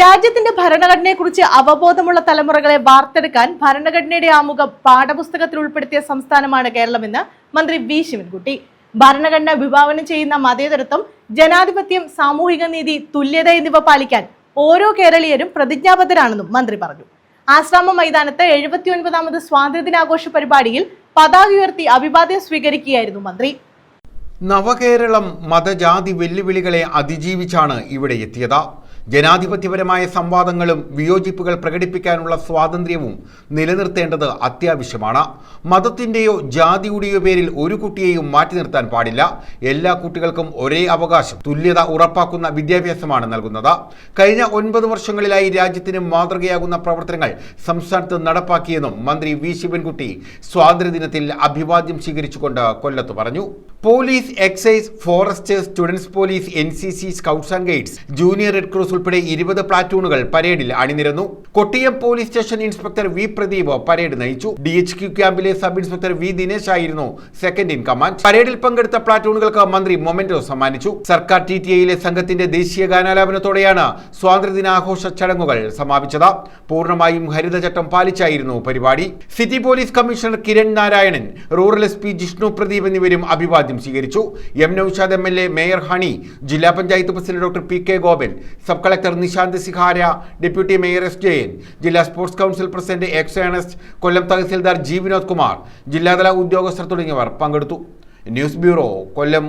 രാജ്യത്തിന്റെ ഭരണഘടനയെക്കുറിച്ച് അവബോധമുള്ള തലമുറകളെ വാർത്തെടുക്കാൻ ഭരണഘടനയുടെ ആമുഖം പാഠപുസ്തകത്തിൽ ഉൾപ്പെടുത്തിയ സംസ്ഥാനമാണ് കേരളമെന്ന് മന്ത്രി വി. ശിവൻകുട്ടി. ഭരണഘടന വിഭാവനം ചെയ്യുന്ന മതേതരത്വം ജനാധിപത്യം സാമൂഹിക നീതി തുല്യത എന്നിവ പാലിക്കാൻ ഓരോ കേരളീയരും പ്രതിജ്ഞാബദ്ധരാണെന്നും മന്ത്രി പറഞ്ഞു. ആശ്രാമ മൈതാനത്ത് എഴുപത്തിയൊൻപതാമത് സ്വാതന്ത്ര്യദിനാഘോഷ പരിപാടിയിൽ പതാക ഉയർത്തി അഭിവാദ്യം സ്വീകരിക്കുകയായിരുന്നു മന്ത്രി. നവകേരളം മതജാതി വെല്ലുവിളികളെ അതിജീവിച്ചാണ് ഇവിടെ എത്തിയത്. ജനാധിപത്യപരമായ സംവാദങ്ങളും വിയോജിപ്പുകൾ പ്രകടിപ്പിക്കാനുള്ള സ്വാതന്ത്ര്യവും നിലനിർത്തേണ്ടത് അത്യാവശ്യമാണ്. മതത്തിന്റെയോ ജാതിയുടെയോ പേരിൽ ഒരു കുട്ടിയെയും മാറ്റി നിർത്താൻ പാടില്ല. എല്ലാ കുട്ടികൾക്കും ഒരേ അവകാശം തുല്യത ഉറപ്പാക്കുന്ന വിദ്യാഭ്യാസമാണ് നൽകുന്നത്. കഴിഞ്ഞ ഒൻപത് വർഷങ്ങളിലായി രാജ്യത്തിന് മാതൃകയാകുന്ന പ്രവർത്തനങ്ങൾ സംസ്ഥാനത്ത് നടപ്പാക്കിയെന്നും മന്ത്രി വി. ശിവൻകുട്ടി സ്വാതന്ത്ര്യദിനത്തിൽ അഭിവാദ്യം സ്വീകരിച്ചുകൊണ്ട് കൊല്ലത്ത് പറഞ്ഞു. Police excise forest students police N C C scouts and guides junior red cross ഉൾപ്പെടെ ഇരുപത് പ്ലാറ്റൂണുകൾ പരേഡിൽ അണിനിരന്നു. Kottiyam police station inspector V Pradeep parade നയിച്ചു. ഡി എച്ച് ക്യു ക്യാമ്പിലെ സബ് ഇൻസ്പെക്ടർ വി ദിനേശ് ആയിരുന്നു സെക്കൻഡ് ഇൻ കമാൻഡ് പരേഡിൽ പങ്കെടുത്ത പ്ലാറ്റൂണുകൾക്ക് മന്ത്രി മൊമെന്റോ സമ്മാനിച്ചു. സർക്കാർ ടി ടി ഐയിലെ സംഘത്തിന്റെ ദേശീയ ഗാനാലാപനത്തോടെയാണ് സ്വാതന്ത്ര്യദിനാഘോഷ ചടങ്ങുകൾ സമാപിച്ചത്. പൂർണമായും ഹരിതചട്ടം പാലിച്ചായിരുന്നു പരിപാടി. City police commissioner Kiran Narayanan rural S P Jishnu Pradeep എന്നിവരും അഭിവാദ്യം സ്വീകരിച്ചു. M Noushad M L A mayor Honey ജില്ലാ panchayat president doctor P K Gopan sub collector Nishanth Sihara deputy mayor S Jayan ജില്ലാ sports council president X Ernest Kollam tahsildar G Vinod Kumar ജില്ലാതല ഉദ്യോഗസ്ഥർ തുടങ്ങിയവർ പങ്കെടുത്തു. News bureau Kollam.